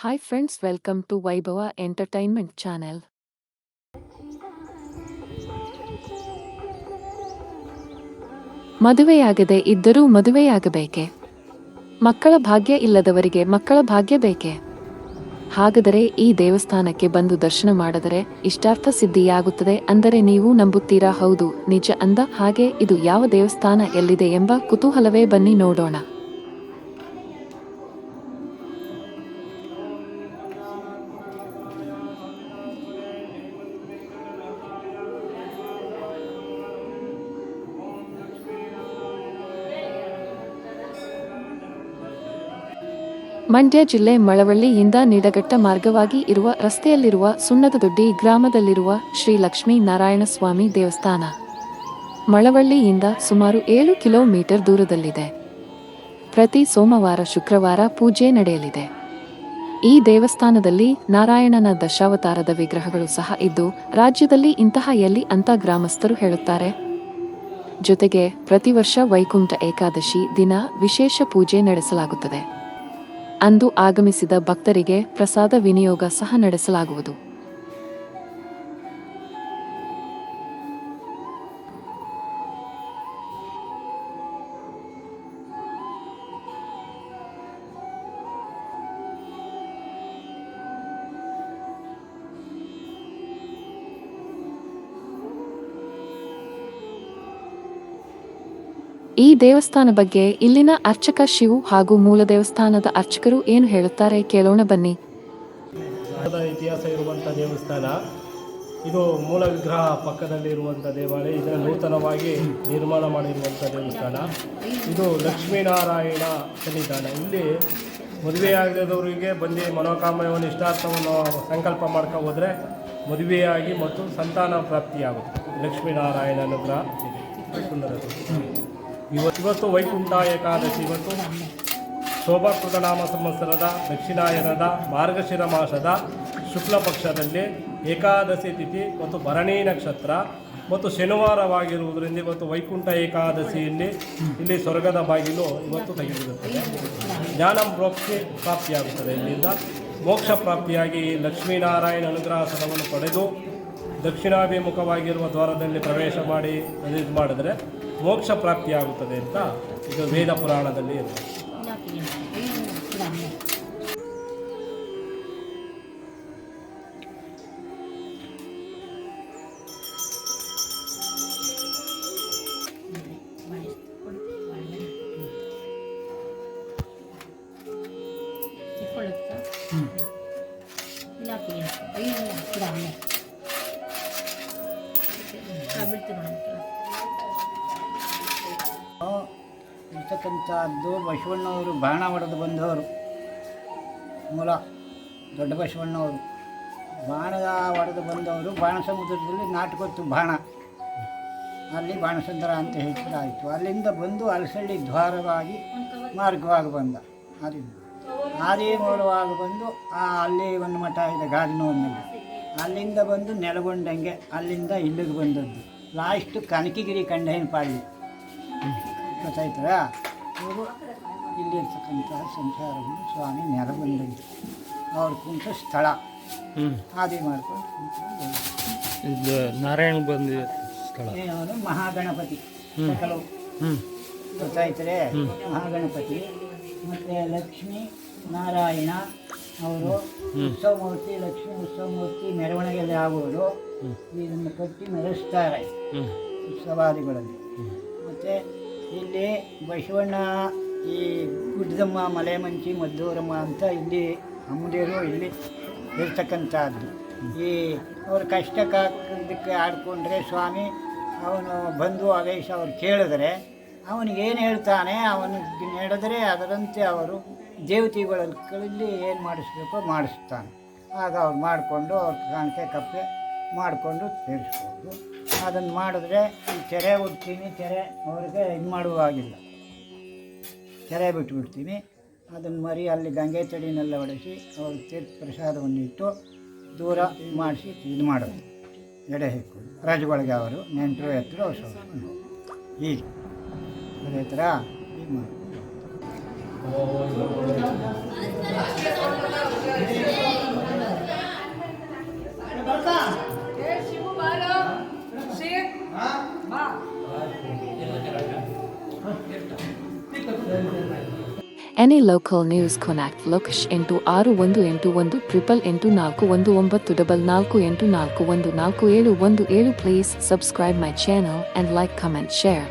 Hi friends welcome to Vaibhav entertainment channel ಮದುವೆಯಾಗದೆ ಇದ್ದರೂ ಮದುವೆಯಾಗಬೇಕೆ? ಮಕ್ಕಳ ಭಾಗ್ಯ ಇಲ್ಲದವರಿಗೆ ಮಕ್ಕಳ ಭಾಗ್ಯ ಬೇಕೆ? ಹಾಗಾದರೆ ಈ ದೇವಸ್ಥಾನಕ್ಕೆ ಬಂದು ದರ್ಶನ ಮಾಡಿದರೆ ಇಷ್ಟಾರ್ಥ ಸಿದ್ಧಿಯಾಗುತ್ತದೆ ಅಂದರೆ ನೀವು ನಂಬುತ್ತೀರಾ? ಹೌದು, ನಿಜ ಅಂದ ಹಾಗೆ ಇದು ಯಾವ ದೇವಸ್ಥಾನ ಎಲ್ಲಿದೆ ಎಂಬ ಕುತೂಹಲವೇ ಬನ್ನಿ ನೋಡೋಣ. ಮಂಡ್ಯ ಜಿಲ್ಲೆ ಮಳವಳ್ಳಿಯಿಂದ ನಿಡಘಟ್ಟ ಮಾರ್ಗವಾಗಿ ಇರುವ ರಸ್ತೆಯಲ್ಲಿರುವ ಸುಣ್ಣದದೊಡ್ಡಿ ಗ್ರಾಮದಲ್ಲಿರುವ ಶ್ರೀ ಲಕ್ಷ್ಮೀ ನಾರಾಯಣ ಸ್ವಾಮಿ ದೇವಸ್ಥಾನ. ಮಳವಳ್ಳಿಯಿಂದ ಸುಮಾರು ಏಳು ಕಿಲೋಮೀಟರ್ ದೂರದಲ್ಲಿದೆ. ಪ್ರತಿ ಸೋಮವಾರ, ಶುಕ್ರವಾರ ಪೂಜೆ ನಡೆಯಲಿದೆ. ಈ ದೇವಸ್ಥಾನದಲ್ಲಿ ನಾರಾಯಣನ ದಶಾವತಾರದ ವಿಗ್ರಹಗಳು ಸಹ ಇದ್ದು, ರಾಜ್ಯದಲ್ಲಿ ಇಂತಹ ಎಲ್ಲಿ ಅಂತ ಗ್ರಾಮಸ್ಥರು ಹೇಳುತ್ತಾರೆ. ಜೊತೆಗೆ ಪ್ರತಿ ವರ್ಷ ವೈಕುಂಠ ಏಕಾದಶಿ ದಿನ ವಿಶೇಷ ಪೂಜೆ ನಡೆಸಲಾಗುತ್ತದೆ. ಅಂದು ಆಗಮಿಸಿದ ಭಕ್ತರಿಗೆ ಪ್ರಸಾದ ವಿನಿಯೋಗ ಸಹ ನಡೆಸಲಾಗುವುದು. ಈ ದೇವಸ್ಥಾನ ಬಗ್ಗೆ ಇಲ್ಲಿನ ಅರ್ಚಕ ಶಿವು ಹಾಗೂ ಮೂಲ ದೇವಸ್ಥಾನದ ಅರ್ಚಕರು ಏನು ಹೇಳುತ್ತಾರೆ ಕೇಳೋಣ ಬನ್ನಿ. ಇತಿಹಾಸ ಇರುವಂಥ ದೇವಸ್ಥಾನ. ಇದು ಮೂಲ ವಿಗ್ರಹ ಪಕ್ಕದಲ್ಲಿ ಇರುವಂಥ ದೇವಾಲಯ. ಇದನ್ನು ನೂತನವಾಗಿ ನಿರ್ಮಾಣ ಮಾಡಿರುವಂಥ ದೇವಸ್ಥಾನ. ಇದು ಲಕ್ಷ್ಮೀನಾರಾಯಣ ಸನ್ನಿಧಾನ. ಇಲ್ಲಿ ಮದುವೆಯಾಗದವರಿಗೆ ಬಂದು ಮನೋಕಾಮಯವನ್ನು ಇಷ್ಟಾರ್ಥವನ್ನು ಸಂಕಲ್ಪ ಮಾಡ್ಕೊ ಹೋದರೆ ಮದುವೆಯಾಗಿ ಮತ್ತು ಸಂತಾನ ಪ್ರಾಪ್ತಿಯಾಗುತ್ತೆ. ಲಕ್ಷ್ಮೀನಾರಾಯಣ ಅನುಗ್ರಹ ಇದೆ. ಇವತ್ತು ವೈಕುಂಠ ಏಕಾದಶಿ, ಇವತ್ತು ಶೋಭಾಕೃತ ನಾಮ ಸಂವತ್ಸರದ ದಕ್ಷಿಣಾಯನದ ಮಾರ್ಗಶಿರ ಮಾಸದ ಶುಕ್ಲ ಪಕ್ಷದಲ್ಲಿ ಏಕಾದಶಿ ತಿಥಿ ಮತ್ತು ಭರಣಿ ನಕ್ಷತ್ರ ಮತ್ತು ಶನಿವಾರವಾಗಿರುವುದರಿಂದ ಇವತ್ತು ವೈಕುಂಠ ಏಕಾದಶಿಯಲ್ಲಿ ಇಲ್ಲಿ ಸ್ವರ್ಗದ ಬಾಗಿಲು ಇವತ್ತು ತೆಗೆದಿರುತ್ತದೆ. ಜ್ಞಾನ ಪ್ರೋಕ್ಷಿ ಪ್ರಾಪ್ತಿಯಾಗುತ್ತದೆ. ಇಲ್ಲಿಂದ ಮೋಕ್ಷ ಪ್ರಾಪ್ತಿಯಾಗಿ ಲಕ್ಷ್ಮೀನಾರಾಯಣ ಅನುಗ್ರಹ ಸ್ಥಳವನ್ನು ಪಡೆದು ದಕ್ಷಿಣಾಭಿಮುಖವಾಗಿರುವ ದ್ವಾರದಲ್ಲಿ ಪ್ರವೇಶ ಮಾಡಿ ಇದು ಮಾಡಿದ್ರೆ ಮೋಕ್ಷ ಪ್ರಾಪ್ತಿಯಾಗುತ್ತದೆ ಅಂತ ಇದು ವೇದ ಪುರಾಣದಲ್ಲಿ ಇದೆ. ಇಟ್ಕೊಳ್ಳುತ್ತಾ ಇಲ್ಲ ಇರ್ತಕ್ಕಂಥದ್ದು ಬಸವಣ್ಣವರು ಬಾಣ ಹೊಡೆದು ಬಂದವರು. ಮೂಲ ದೊಡ್ಡ ಬಸವಣ್ಣವರು ಬಾಣದ ಹೊಡೆದು ಬಂದವರು. ಬಾಣ ಸಮುದ್ರದಲ್ಲಿ ನಾಟಕೊತ್ತು ಬಾಣ. ಅಲ್ಲಿ ಬಾಣಸಂದ್ರ ಅಂತ ಹೆಸರಾಯಿತು ಅಲ್ಲಿಂದ ಬಂದು ಅಲಸಳ್ಳಿ ದ್ವಾರವಾಗಿ ಮಾರ್ಗವಾಗಿ ಬಂದ. ಹಾದಿ ಆದಿ ಮೂಲವಾಗಿ ಬಂದು ಆ ಅಲ್ಲಿ ಒಂದು ಮಠ ಇದೆ, ಗಾದಿನೂರಿನಲ್ಲಿ. ಅಲ್ಲಿಂದ ಬಂದು ನೆಲಗೊಂಡಂಗೆ ಅಲ್ಲಿಂದ ಇಲ್ಲಿಗೆ ಬಂದದ್ದು. ಲಾಸ್ಟು ಕನಕಗಿರಿ ಕಂಡೇನ ಪಾಳಿ ಗೊತ್ತಾಯ್ತರಾ ಇವರು ಇಲ್ಲಿರ್ತಕ್ಕಂಥ ಸಂಸಾರವನ್ನು ಸ್ವಾಮಿ ನೆರ ಬಂದಂತೆ ಅವ್ರು ಕುಂತ ಸ್ಥಳ. ಆದಿ ಮಾಡ್ಕೊಂಡು ಇದು ನಾರಾಯಣ ಬಂದ ಸ್ಥಳ. ಮಹಾಗಣಪತಿ. ಕೆಲವು ಮಹಾಗಣಪತಿ. ಮತ್ತು ಲಕ್ಷ್ಮೀ ನಾರಾಯಣ ಅವರು ಉತ್ಸವ ಮೂರ್ತಿ ಲಕ್ಷ್ಮೀ ಉತ್ಸವ ಮೂರ್ತಿ ಮೆರವಣಿಗೆಯಲ್ಲಿ ಆಗುವುದು ಇದನ್ನು ಕಟ್ಟಿ ಮೆರೆಸ್ತಾರೆ. ಉತ್ಸವಾದಿಗಳಲ್ಲಿ. ಮತ್ತು ಇಲ್ಲಿ ಬಸವಣ್ಣ ಈ ಗುಡ್ಡದಮ್ಮ ಮಲೆಮಂಚಿ ಮದ್ದೂರಮ್ಮ ಅಂತ ಇಲ್ಲಿ ಅಮ್ಮದೇರು ಇಲ್ಲಿ ಇರ್ತಕ್ಕಂಥದ್ದು. ಈ ಅವ್ರ ಕಷ್ಟಕ್ಕೆ ಆಡ್ಕೊಂಡ್ರೆ ಸ್ವಾಮಿ, ಅವನು ಬಂದು ಆವೇಶ ಅವ್ರು ಕೇಳಿದ್ರೆ ಅವನಿಗೇನು ಹೇಳ್ತಾನೆ ಅವನಿಗೆ ನಡೆದರೆ ಅದರಂತೆ ಅವರು ದೇವತೆಗಳಲ್ಲಿ ಏನು ಮಾಡಿಸ್ಬೇಕೋ ಮಾಡಿಸ್ತಾನೆ. ಆಗ ಅವ್ರು ಮಾಡಿಕೊಂಡು ಅವ್ರ ಕಾಣಿಕೆ ಕಪ್ಪೆ ಮಾಡಿಕೊಂಡು ಸೇರಿಸ್ಬೋದು ಅದನ್ನು ಮಾಡಿದ್ರೆ ಈ ಕೆರೆ ಉಡ್ತೀನಿ ಕೆರೆ ಅವ್ರಿಗೆ ಇದು ಮಾಡುವಾಗಿಲ್ಲ ಕೆರೆ ಬಿಟ್ಬಿಡ್ತೀನಿ. ಅದನ್ನು ಮರಿ ಅಲ್ಲಿ ಗಂಗೆ ಚಡಿನೆಲ್ಲ ಹೊಡೆಸಿ ಅವ್ರಿಗೆ ತೀರ್ಥ ಪ್ರಸಾದವನ್ನು ಇಟ್ಟು ದೂರ ಮಾಡಿಸಿ ಇದು ಮಾಡೋದು. ಎಡೆ ಹಿಕ್ಕು. ರಜೆಗಳಿಗೆ ಅವರು, ನೆಂಟರು ಎತ್ತರು ಹೊಸ ಹೀಗೆ. ಅದೇ ಥರ ಇದು ಮಾಡಿ any local news contact Lokesh ಎಂಟು ಆರು ಒಂದು ಎಂಟು ಒಂದು ಟ್ರಿಪಲ್ ಎಂಟು ನಾಲ್ಕು ಒಂದು ಒಂಬತ್ತು ಡಬಲ್ ನಾಲ್ಕು ಎಂಟು ನಾಲ್ಕು ಒಂದು ನಾಲ್ಕು ಏಳು ಒಂದು ಏಳು please subscribe my channel and like comment share